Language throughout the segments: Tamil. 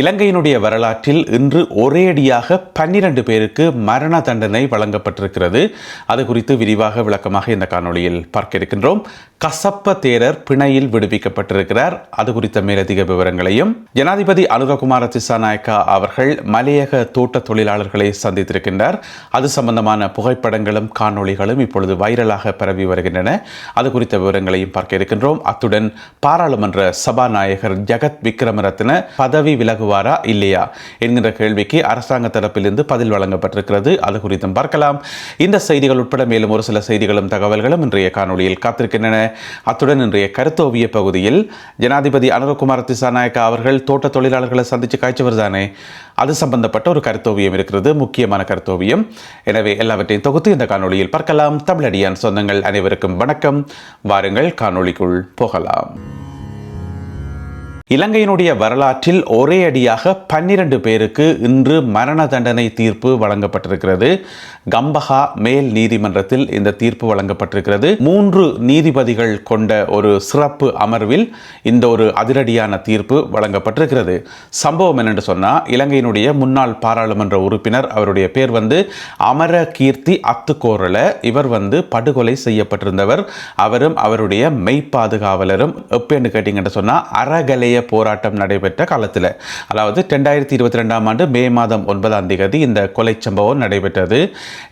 இலங்கையினுடைய வரலாற்றில் இன்று ஒரேடியாக பன்னிரண்டு பேருக்கு மரண தண்டனை வழங்கப்பட்டிருக்கிறது. அது குறித்து விரிவாக விளக்கமாக இந்த காணொளியில் பார்க்க இருக்கின்றோம். கசப்ப தேரர் பிணையில் விடுவிக்கப்பட்டிருக்கிறார். அது குறித்த மேலதிக விவரங்களையும் ஜனாதிபதி அனுரகுமார திசாநாயக்கா அவர்கள் மலையக தோட்ட தொழிலாளர்களை சந்தித்திருக்கின்றார். அது சம்பந்தமான புகைப்படங்களும் காணொளிகளும் இப்பொழுது வைரலாக பரவி வருகின்றன. அது குறித்த விவரங்களையும் பார்க்க இருக்கின்றோம். அத்துடன் பாராளுமன்ற சபாநாயகர் ஜெகத் விக்ரமரத்ன பதவி விலகுவாரா இல்லையா என்கின்ற கேள்விக்கு அரசாங்க தரப்பிலிருந்து பதில் வழங்கப்பட்டிருக்கிறது. அது குறித்தும் பார்க்கலாம். இந்த செய்திகள் உட்பட மேலும் ஒரு சில செய்திகளும் தகவல்களும் இன்றைய காணொளியில் காத்திருக்கின்றன. அத்துடன் இன்றைய கருத்தோவிய பகுதியில் ஜனாதிபதி அனுரகுமார் திசாநாயக்கா அவர்கள் தோட்ட தொழிலாளர்களை சந்தித்து காய்ச்சவர் தானே அது சம்பந்தப்பட்ட ஒரு கருத்தோவியம் இருக்கிறது. முக்கியமான கருத்தோவியம். எனவே எல்லாவற்றையும் தொகுத்து இந்த காணொளியில் பார்க்கலாம். தமிழடியான் சொந்தங்கள் அனைவருக்கும் வணக்கம். வாருங்கள் காணொளிக்குள் போகலாம். இலங்கையினுடைய வரலாற்றில் ஒரே அடியாக பன்னிரண்டு பேருக்கு இன்று மரண தண்டனை தீர்ப்பு வழங்கப்பட்டிருக்கிறது. கம்பஹா மேல் நீதிமன்றத்தில் இந்த தீர்ப்பு வழங்கப்பட்டிருக்கிறது. மூன்று நீதிபதிகள் கொண்ட ஒரு சிறப்பு அமர்வில் இந்த ஒரு அதிரடியான தீர்ப்பு வழங்கப்பட்டிருக்கிறது. சம்பவம் என்னென்று சொன்னால் இலங்கையினுடைய முன்னாள் பாராளுமன்ற உறுப்பினர் அவருடைய பேர் வந்து அமர கீர்த்தி அத்துக்கோரல. இவர் வந்து படுகொலை செய்யப்பட்டிருந்தவர். அவரும் அவருடைய மெய்ப்பாதுகாவலரும். எப்பன்னு கேட்டீங்கன்னு சொன்னால் அறகலைய போராட்டம் நடைபெற்ற காலத்தில். அதாவது ரெண்டாயிரத்தி இருபத்தி ரெண்டாம் ஆண்டு மே மாதம் ஒன்பதாம் தேதி இந்த கொலை சம்பவம் நடைபெற்றது.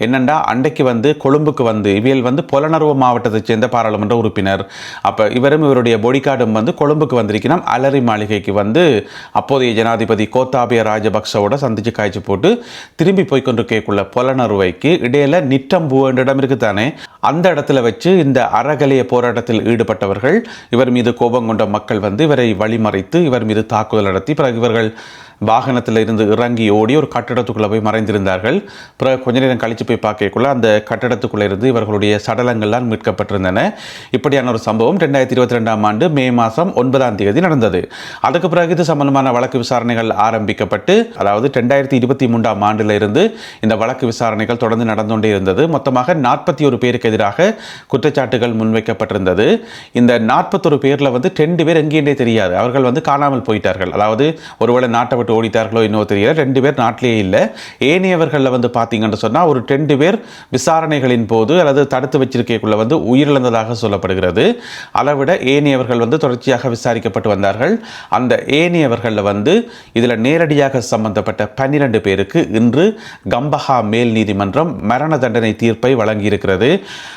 என்னென்னா அன்றைக்கு வந்து கொழும்புக்கு வந்து இவியல் வந்து புலனர்வு மாவட்டத்தைச் சேர்ந்த பாராளுமன்ற உறுப்பினர். அப்போ இவரும் இவருடைய பொடிகார்டும் வந்து கொழும்புக்கு வந்திருக்கணும் அலரி மாளிகைக்கு வந்து அப்போதைய ஜனாதிபதி கோத்தாபிய ராஜபக்சவோட சந்திச்சு காய்ச்சி போட்டு திரும்பி போய் கொண்டிருக்கக்குள்ள புலனறுவைக்கு இடையில நிட்டம்பூ என்ற இடம் இருக்குதானே. அந்த இடத்துல வச்சு இந்த அறகலைய போராட்டத்தில் ஈடுபட்டவர்கள் இவர் மீது கோபம் கொண்ட மக்கள் வந்து இவரை வழிமறைத்து இவர் மீது தாக்குதல் நடத்தி பிறகு இவர்கள் வாகனத்தில் இருந்து இறங்கி ஓடி ஒரு கட்டடத்துக்குள்ளே போய் மறைந்திருந்தார்கள். பிறகு கொஞ்ச நேரம் கழித்து போய் பார்க்கக்குள்ள அந்த கட்டடத்துக்குள்ளே இருந்து இவர்களுடைய சடலங்கள்லாம் மீட்கப்பட்டிருந்தன. இப்படியான ஒரு சம்பவம் ரெண்டாயிரத்தி இருபத்தி ரெண்டாம் ஆண்டு மே மாதம் ஒன்பதாம் தேதி நடந்தது. அதுக்கு பிறகு இது சம்பந்தமான வழக்கு விசாரணைகள் ஆரம்பிக்கப்பட்டு அதாவது ரெண்டாயிரத்தி இருபத்தி மூன்றாம் ஆண்டில் இருந்து இந்த வழக்கு விசாரணைகள் தொடர்ந்து நடந்து கொண்டே இருந்தது. மொத்தமாக நாற்பத்தி ஒரு பேருக்கு எதிராக குற்றச்சாட்டுகள் முன்வைக்கப்பட்டிருந்தது. இந்த நாற்பத்தொரு பேரில் வந்து ரெண்டு பேர் எங்கேயே தெரியாது. அவர்கள் வந்து காணாமல் போயிட்டார்கள். அதாவது ஒருவேளை நாட்டை விட்டு ஓடிட்டார்களோ இன்னும் தெரியல. ரெண்டு பேர் நாட்டிலேயே இல்லை. ஏனையவர்களில் வந்து பார்த்தீங்கன்னு சொன்னால் ஒரு ரெண்டு பேர் விசாரணைகளின் போது அல்லது தடுத்து வச்சிருக்கைக்குள்ளே வந்து உயிரிழந்ததாக சொல்லப்படுகிறது. அளவிட ஏனையவர்கள் வந்து தொடர்ச்சியாக விசாரிக்கப்பட்டு வந்தார்கள். அந்த ஏனையவர்களில் வந்து இதில் நேரடியாக சம்பந்தப்பட்ட பன்னிரண்டு பேருக்கு இன்று கம்பஹா மேல் நீதிமன்றம் மரண தண்டனை தீர்ப்பை வழங்கியிருக்கிறது.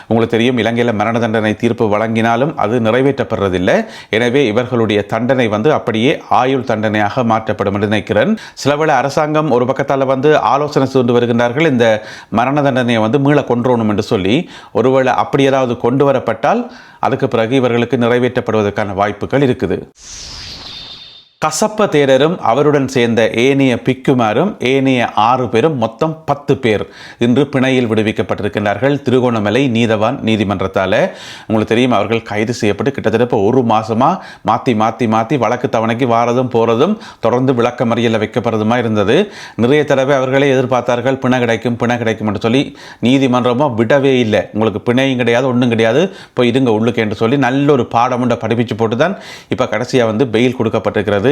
உங்களுக்கு தெரியும் இலங்கையில் மரண தண்டனை தீர்ப்பு வழங்கினாலும் அது நிறைவேற்றப்படுறதில்லை. எனவே இவர்களுடைய தண்டனை வந்து அப்படியே ஆயுள் தண்டனையாக மாற்றப்படும் என்று நினைக்கிறேன். சிலவேளை அரசாங்கம் ஒரு பக்கத்தால் வந்து ஆலோசனை செய்து வருகின்றார்கள். இந்த மரண தண்டனையை வந்து மீள கொன்றோணும் என்று சொல்லி ஒருவேளை அப்படி ஏதாவது கொண்டு வரப்பட்டால் அதுக்கு பிறகு இவர்களுக்கு நிறைவேற்றப்படுவதற்கான வாய்ப்புகள் இருக்குது. கசப்ப தேரரும் அவருடன் சேர்ந்த ஏனைய பிக்குமாரும் ஏனைய ஆறு பேரும் மொத்தம் பத்து பேர் இன்று பிணையில் விடுவிக்கப்பட்டிருக்கின்றார்கள். திருகோணமலை நீதவான் நீதிமன்றத்தால். உங்களுக்கு தெரியும் அவர்கள் கைது செய்யப்பட்டு கிட்டத்தட்ட இப்போ ஒரு மாதமாக மாற்றி மாற்றி மாற்றி வழக்கு தவணைக்கு வாரதும் போகிறதும் தொடர்ந்து விளக்க மறியலில் வைக்கப்படுறதுமா இருந்தது. நிறைய தடவை அவர்களே எதிர்பார்த்தார்கள் பிணை கிடைக்கும் பிணை கிடைக்கும் என்று சொல்லி நீதிமன்றமும் விடவே இல்லை. உங்களுக்கு பிணையும் கிடையாது ஒன்றும் கிடையாது போய் இருங்க உள்ளுக்கு என்று சொல்லி நல்ல ஒரு பாடம் ஒன்றை படிப்பிச்சு போட்டு தான் இப்போ கடைசியாக வந்து பெயில் கொடுக்கப்பட்டிருக்கிறது.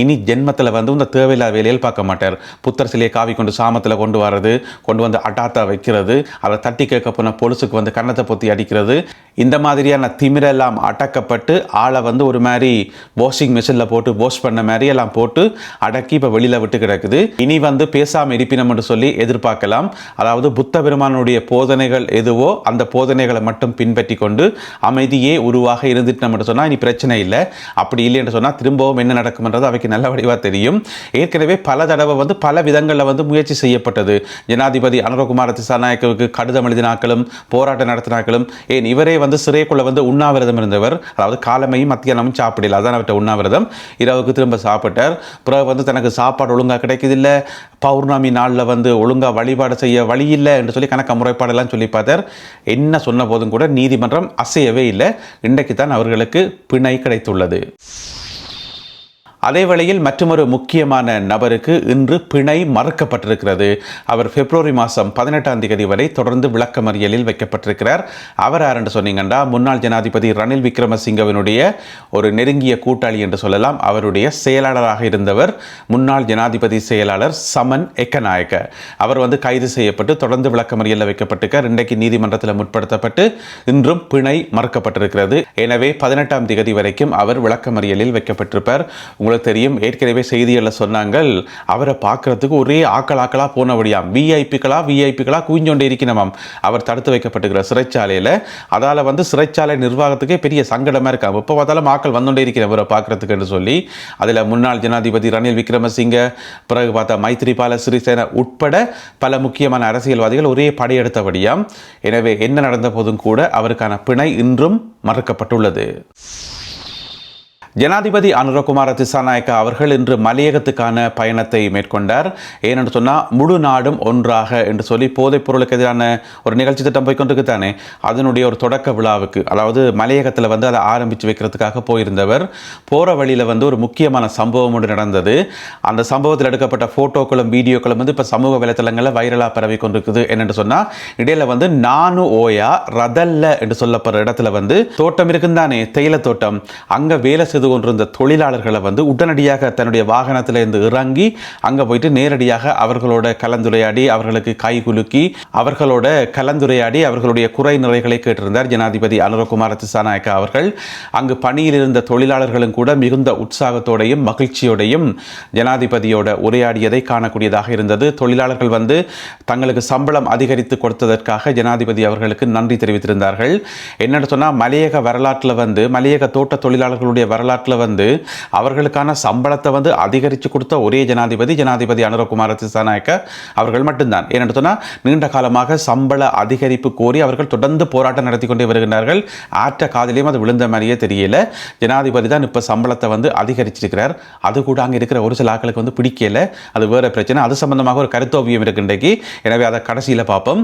இனி ஜென்மத்தில் வந்து இந்த தேவையில்லாத வேலையில் பார்க்க மாட்டார். புத்தர் சிலையை காவி கொண்டு சாமத்தில் கொண்டு வர்றது கொண்டு வந்து அட்டாத்தா வைக்கிறது அதை தட்டி கேட்க போன பொலுசுக்கு வந்து கன்னத்தை பொத்தி அடிக்கிறது. இந்த மாதிரியான திமிரெல்லாம் அடக்கப்பட்டு ஆளை வந்து ஒரு மாதிரி வாஷிங் மிஷினில் போட்டு வாஷ் பண்ண மாதிரி எல்லாம் போட்டு அடக்கி இப்போ வெளியில் விட்டு கிடக்குது. இனி வந்து பேசாமல் இருப்பினம் என்று சொல்லி எதிர்பார்க்கலாம். அதாவது புத்த பெருமானுடைய போதனைகள் எதுவோ அந்த போதனைகளை மட்டும் பின்பற்றி கொண்டு அமைதியே உருவாக இருந்துட்டு நம்ம சொன்னால் இனி பிரச்சனை இல்லை. அப்படி இல்லைன்னு சொன்னால் திரும்பவும் என்ன நடக்கும் நடக்கும்ன்றது அவைக்கு நல்ல வடிவாக தெரியும். ஏற்கனவே பல தடவை வந்து பல விதங்களில் வந்து முயற்சி செய்யப்பட்டது. ஜனாதிபதி அனுரகுமார திசாநாயக்கவுக்கு கடிதம் எழுதினாக்களும் போராட்டம் நடத்தினாக்களும் ஏன் இவரே வந்து சிறைக்குள்ளே வந்து உண்ணாவிரதம் இருந்தவர். அதாவது காலமையும் மத்தியானமும் சாப்பிடல அதான் அவர்கிட்ட உண்ணாவிரதம். இரவுக்கு திரும்ப சாப்பிட்டார். பிறகு வந்து தனக்கு சாப்பாடு ஒழுங்காக கிடைக்குதில்ல பௌர்ணமி நாளில் வந்து ஒழுங்காக வழிபாடு செய்ய வழி இல்லை என்று சொல்லி கணக்க முறைப்பாடெல்லாம் சொல்லி பார்த்தார். என்ன சொன்ன போதும் கூட நீதிமன்றம் அசையவே இல்லை. இன்றைக்கு தான் அவர்களுக்கு பிணை கிடைத்துள்ளது. அதேவேளையில் மற்றொரு முக்கியமான நபருக்கு இன்று பிணை மறுக்கப்பட்டிருக்கிறது. அவர் பிப்ரவரி மாதம் பதினெட்டாம் தேதி வரை தொடர்ந்து விளக்கமறியலில் வைக்கப்பட்டிருக்கிறார். அவர் யார் என்று சொன்னீங்கன்னா முன்னாள் ஜனாதிபதி ரணில் விக்ரமசிங்கவினுடைய ஒரு நெருங்கிய கூட்டாளி என்று சொல்லலாம். அவருடைய செயலாளராக இருந்தவர் முன்னாள் ஜனாதிபதி செயலாளர் சமன் எக்கநாயக்க அவர் வந்து கைது செய்யப்பட்டு தொடர்ந்து விளக்கமறியலில் வைக்கப்பட்டிருக்கார். இன்றைக்கு நீதிமன்றத்தில் முற்படுத்தப்பட்டு இன்றும் பிணை மறுக்கப்பட்டிருக்கிறது. எனவே பதினெட்டாம் தேதி வரைக்கும் அவர் விளக்கமறியலில் வைக்கப்பட்டிருப்பார். உங்களுக்கு தெரியும். ஏற்கனவே செய்திகளில் சொன்னாங்க அவரை பார்க்கறதுக்கு ஒரே ஆக்கள் போனபடியாம் விஐபிக்களா விஐபிக்களா குவிஞ்சொண்டே இருக்கணுமாம். அவர் தடுத்து வைக்கப்பட்டுக்கிற சிறைச்சாலையில் அதால் வந்து சிறைச்சாலை நிர்வாகத்துக்கே பெரிய சங்கடமாக இருக்காங்க இப்போ பார்த்தாலும் ஆக்கள் வந்துட்டே இருக்கிற அவரை பார்க்கறதுக்குன்னு சொல்லி அதில் முன்னாள் ஜனாதிபதி ரணில் விக்ரமசிங்க பிறகு பார்த்தா மைத்ரிபால சிறிசேன உட்பட பல முக்கியமான அரசியல்வாதிகள் ஒரே படையெடுத்தபடியாம். எனவே என்ன நடந்த போதும் கூட அவருக்கான பிணை இன்றும் மறுக்கப்பட்டுள்ளது. ஜனாதிபதி அனுரகுமார திசாநாயக்கா அவர்கள் இன்று மலையகத்துக்கான பயணத்தை மேற்கொண்டார். ஏனென்று சொன்னால் முழு நாடும் ஒன்றாக என்று சொல்லி போதைப் பொருளுக்கு எதிரான ஒரு நிகழ்ச்சி திட்டம் போய்கொண்டிருக்கு தானே. அதனுடைய ஒரு தொடக்க விழாவுக்கு அதாவது மலையகத்தில் வந்து அதை ஆரம்பித்து வைக்கிறதுக்காக போயிருந்தவர். போகிற வழியில் வந்து ஒரு முக்கியமான சம்பவம் ஒன்று நடந்தது. அந்த சம்பவத்தில் எடுக்கப்பட்ட ஃபோட்டோக்களும் வீடியோக்களும் வந்து இப்போ சமூக வலைத்தளங்களில் வைரலாக பரவி கொண்டிருக்குது. என்னென்று சொன்னால் இடையில் வந்து நானு ஓயா ரதல்ல என்று சொல்லப்படுற இடத்துல வந்து தோட்டம் இருக்குந்தானே தேயிலை தோட்டம். அங்கே வேலை செய்து கொண்டிருந்த தொழிலாளர்களை வந்து உடனடியாக தன்னுடைய வாகனத்தில் இருந்து இறங்கி அங்கே போயிட்டு நேரடியாக அவர்களோட கலந்துரையாடி அவர்களுக்கு கை குலுக்கி அவர்களோட கலந்துரையாடி அவர்களுடைய குறை நிறைகளை கேட்டிருந்தார் ஜனாதிபதி அனுரகுமார திசாநாயக்கா அவர்கள். அங்கு பணியில் இருந்த தொழிலாளர்களும் கூட மிகுந்த உற்சாகத்தோடையும் மகிழ்ச்சியோடையும் ஜனாதிபதியோட உரையாடியதை காணக்கூடியதாக இருந்தது. தொழிலாளர்கள் வந்து தங்களுக்கு சம்பளம் அதிகரித்து கொடுத்ததற்காக ஜனாதிபதி அவர்களுக்கு நன்றி தெரிவித்திருந்தார்கள். என்னென்னு சொன்னால் மலையக வரலாற்றில் வந்து மலையக தோட்ட தொழிலாளர்களுடைய வரலாறு வரலாற்றில் வந்து அவர்களுக்கான சம்பளத்தை வந்து அதிகரித்து கொடுத்த ஒரே ஜனாதிபதி ஜனாதிபதி அனுரகுமார திசாநாயக்க அவர்கள் மட்டும்தான். ஏன்னு சொன்னால் நீண்ட காலமாக சம்பள அதிகரிப்பு கோரி அவர்கள் தொடர்ந்து போராட்டம் நடத்தி கொண்டே வருகிறார்கள் ஆற்ற காதலையும் அது விழுந்த மாதிரியே தெரியல. ஜனாதிபதி தான் இப்போ சம்பளத்தை வந்து அதிகரிச்சிருக்கிறார். அது கூட அங்கே இருக்கிற ஒரு சில ஆட்களுக்கு வந்து பிடிக்கல. அது வேறு பிரச்சனை. அது சம்பந்தமாக ஒரு கருத்தோவியம் இருக்கு இன்றைக்கு. எனவே அதை கடைசியில் பார்ப்போம்.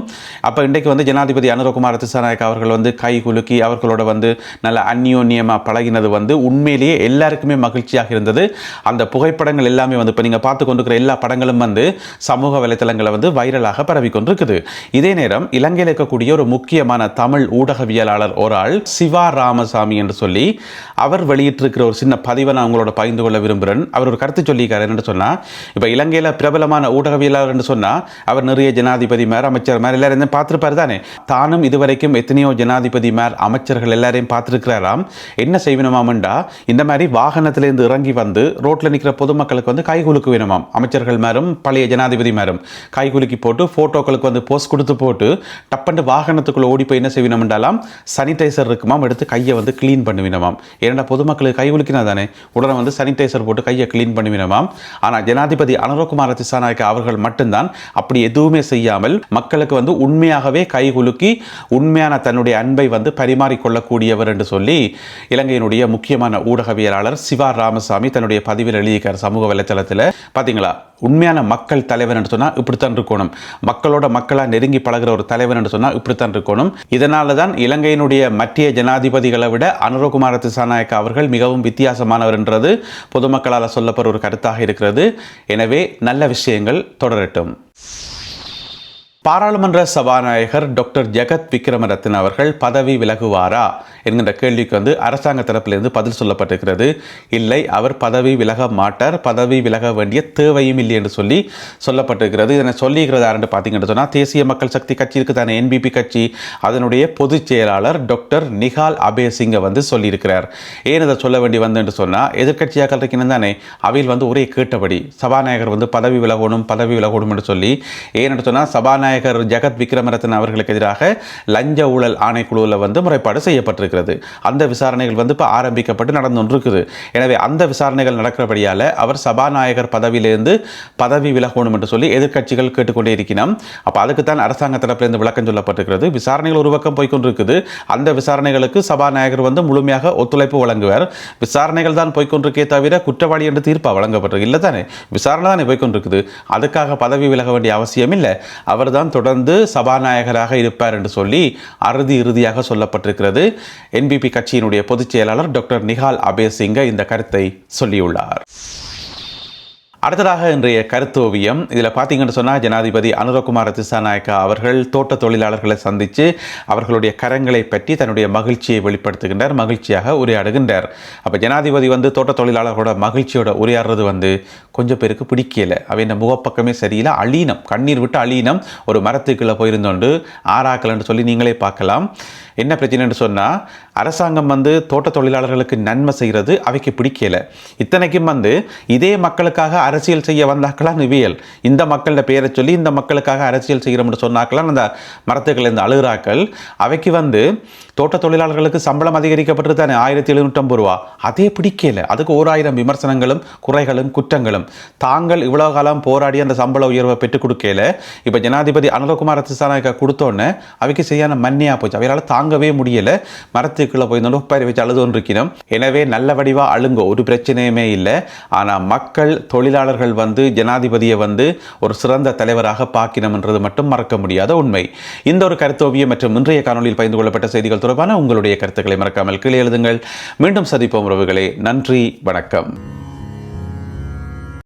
அப்போ இன்றைக்கு வந்து ஜனாதிபதி அனுரகுமார திசாநாயக் அவர்கள் வந்து கை குலுக்கி அவர்களோட வந்து நல்ல அந்யோன்யமாக பழகினது வந்து உண்மையிலேயே எல்லாருக்குமே மகிழ்ச்சியாக இருந்தது. அந்த புகைப்படங்கள் எல்லாமே வந்து இப்போ நீங்கள் பார்த்து கொண்டிருக்கிற எல்லா படங்களும் வந்து சமூக வலைத்தளங்களை வந்து வைரலாக பரவி கொண்டிருக்குது. இதே நேரம் இலங்கையில் இருக்கக்கூடிய ஒரு முக்கியமான தமிழ் ஊடகவியலாளர் ஒரு ஆள் சிவா ராமசாமி என்று சொல்லி அவர் வெளியிட்டிருக்கிற ஒரு சின்ன பதிவை நான் உங்களோட பகிர்ந்து கொள்ள விரும்புகிறேன். அவர் ஒரு கருத்து சொல்லியிருக்காரு. என்னென்னு சொன்னால் இப்போ இலங்கையில் பிரபலமான ஊடகவியலாளர் என்று சொன்னால் அவர் நிறைய ஜனாதிபதி மேர் அமைச்சர் மேர் எல்லாரும் பார்த்துருப்பாரு தானே? தானும் இதுவரைக்கும் எத்தனையோ ஜனாதிபதி மேர் அமைச்சர்கள் எல்லாரையும் பார்த்துருக்கிறாராம். என்ன செய்வினமாம்டா இந்த மாதிரி வாகனத்திலேருந்து இறங்கி வந்து ரோட்டில் நிற்கிற பொதுமக்களுக்கு வந்து கை குலுக்கு வேணுமாம் அமைச்சர்கள் மேரும் பழைய ஜனாதிபதி மேரும். கை குலுக்கி போட்டு ஃபோட்டோக்களுக்கு வந்து போஸ்ட் கொடுத்து போட்டு டப்பண்டு வாகனத்துக்குள்ளே ஓடி போய் என்ன என்றாலாம் சானிடைசர் இருக்குமாம் எடுத்து கையை வந்து க்ளீன் பண்ணுவினமாம். ஏன்னா பொதுமக்களுக்கு கை குலுக்கினா தானே உடனே வந்து சானிடைசர் போட்டு கையை க்ளீன் பண்ணுவினமாம். ஆனால் ஜனாதிபதி அனுரகுமார திசாநாயக்க அவர்கள் மட்டும்தான் அப்படி எதுவுமே செய்யாமல் மக்களுக்கு வந்து உண்மையாகவே கை குலுக்கி உண்மையான தன்னுடைய அன்பை வந்து பரிமாறிக்கொள்ளக்கூடியவர் என்று சொல்லி இலங்கையினுடைய முக்கியமான ஊடக ஊடகவியலாளர் சிவா ராமசாமி தன்னுடைய பதிவில் எழுதியிருக்கார் சமூக வலைத்தளத்தில். பார்த்தீங்களா உண்மையான மக்கள் தலைவர் என்று சொன்னால் இப்படித்தான் இருக்கணும். மக்களோட மக்களாக நெருங்கி பழகுற ஒரு தலைவர் என்று சொன்னால் இப்படித்தான் இருக்கணும். இதனால தான் இலங்கையினுடைய மத்திய ஜனாதிபதிகளை விட அனுரகுமார திசாநாயக்க அவர்கள் மிகவும் வித்தியாசமானவர் என்றது பொதுமக்களால் சொல்லப்படுற ஒரு கருத்தாக இருக்கிறது. எனவே நல்ல விஷயங்கள் தொடரட்டும். பாராளுமன்ற சபாநாயகர் டாக்டர் ஜெகத் விக்ரமரத்ன அவர்கள் பதவி விலகுவாரா என்கின்ற கேள்விக்கு வந்து அரசாங்க தரப்பிலிருந்து பதில் சொல்லப்பட்டிருக்கிறது. இல்லை அவர் பதவி விலக மாட்டார். பதவி விலக வேண்டிய தேவையும் இல்லை என்று சொல்லி சொல்லப்பட்டிருக்கிறது. இதனை சொல்லியிருக்கிறது யாருன்னு பார்த்தீங்கன்னு சொன்னால் தேசிய மக்கள் சக்தி கட்சி இருக்குதானே என்பிபி கட்சி. அதனுடைய பொதுச் செயலாளர் டாக்டர் நிகால் அபேசிங்கை வந்து சொல்லியிருக்கிறார். ஏன் இதை சொல்ல வேண்டி வந்து என்று சொன்னால் எதிர்கட்சியாக இருக்கணும் தானே அவையில் வந்து ஒரே கேட்டபடி சபாநாயகர் வந்து பதவி விலகணும் பதவி விலகணும் என்று சொல்லி ஏன்னு சொன்னால் சபாநாயகர் ஜெகத் விக்ரமரத்ன அவர்களுக்கு எதிராக லஞ்ச ஊழல் ஆணைக்குழுவில் வந்து முறைப்பாடு செய்யப்பட்டிருக்கிறது. அந்த விசாரணைகள் வந்து இப்போ ஆரம்பிக்கப்பட்டு நடந்து கொண்டிருக்குது எனவே அந்த விசாரணைகள் நடக்கிறபடியால் அவர் சபாநாயகர் பதவியிலிருந்து பதவி விலகணும் என்று சொல்லி எதிர்க்கட்சிகள் கேட்டுக்கொண்டே இருக்கணும் அப்போ அதுக்குத்தான் அரசாங்க தரப்பிலிருந்து விளக்கம் சொல்லப்பட்டிருக்கிறது. விசாரணைகள் ஒரு பக்கம் போய்க்கொண்டிருக்குது அந்த விசாரணைகளுக்கு சபாநாயகர் வந்து முழுமையாக ஒத்துழைப்பு வழங்குவார். விசாரணைகள் தான் போய்கொண்டிருக்கே தவிர குற்றவாளி என்று தீர்ப்பாக வழங்கப்பட்டிருக்கு. இல்லை தானே விசாரணை தானே போய்கொண்டிருக்குது. அதுக்காக பதவி விலக வேண்டிய அவசியம் இல்லை அவர் தான் தொடர்ந்து சபாநாயகராக இருப்பார் என்று சொல்லி அறுதி இறுதியாக சொல்லப்பட்டிருக்கிறது. என்பிபி கட்சியினுடைய பொதுச் செயலாளர் டாக்டர் நிஹால் அபேசிங்க இந்த கருத்தை சொல்லியுள்ளார். அடுத்ததாக இன்றைய கருத்தோவியம் இதில் பார்த்தீங்கன்னு சொன்னால் ஜனாதிபதி அனுரகுமார் திசாநாயக்கா அவர்கள் தோட்ட தொழிலாளர்களை சந்தித்து அவர்களுடைய கரங்களை பற்றி தன்னுடைய மகிழ்ச்சியை வெளிப்படுத்துகின்றார் மகிழ்ச்சியாக உரையாடுகின்றார். அப்போ ஜனாதிபதி வந்து தோட்ட தொழிலாளர்களோட மகிழ்ச்சியோட உரையாடுறது வந்து கொஞ்சம் பேருக்கு பிடிக்கல. இந்த முகப்பக்கமே சரியில்லை. அலீனம் கண்ணீர் விட்டு அலீனம் ஒரு மரத்துக்குள்ளே போயிருந்தோண்டு ஆறாக்கலன்னு சொல்லி நீங்களே பார்க்கலாம். என்ன பிரச்சனைன்னு சொன்னால் அரசாங்கம் வந்து தோட்ட தொழிலாளர்களுக்கு நன்மை செய்கிறது அவைக்கு பிடிக்கல. இத்தனைக்கும் வந்து இதே மக்களுக்காக அரசியல் செய்ய வந்தாக்கலாம் நிவியல் இந்த மக்களோட பேரை சொல்லி இந்த மக்களுக்காக அரசியல் செய்கிறோம்னு சொன்னாக்கலாம் அந்த மரத்துக்கள் இந்த அழுகிறாக்கள். அவைக்கு வந்து தோட்ட தொழிலாளர்களுக்கு சம்பளம் அதிகரிக்கப்பட்டு தானே ஆயிரத்தி எழுநூற்றம்பது ரூபா. அதே பிடிக்கல. அதுக்கு ஓராயிரம் விமர்சனங்களும் குறைகளும் குற்றங்களும். தாங்கள் இவ்வளோ காலம் போராடி அந்த சம்பள உயர்வை பெற்றுக் கொடுக்கல. இப்போ ஜனாதிபதி அனுரகுமார திசாநாயக்கா கொடுத்தோன்னே அவைக்கு சரியான மன்னியாக போச்சு. அவையால் தாங்கவே முடியல. மரத்துக்குள்ளே போய் உப்பாரி வச்சு அழுது எனவே நல்ல வடிவா அழுங்க ஒரு பிரச்சனையுமே இல்லை. ஆனால் மக்கள் தொழிலாளர்கள் வந்து ஜனாதிபதியை வந்து ஒரு சிறந்த தலைவராக பார்க்கணும்ன்றது மட்டும் மறக்க முடியாத உண்மை. இந்த ஒரு கருத்தோவியம் மற்றும் இன்றைய காணொலியில் பகிர்ந்து கொள்ளப்பட்ட செய்திகள் தொடர்பான உங்களுடைய கருத்துக்களை மறக்காமல் கீழே எழுதுங்கள். மீண்டும் சந்திப்போம் உறவுகளே. நன்றி வணக்கம்.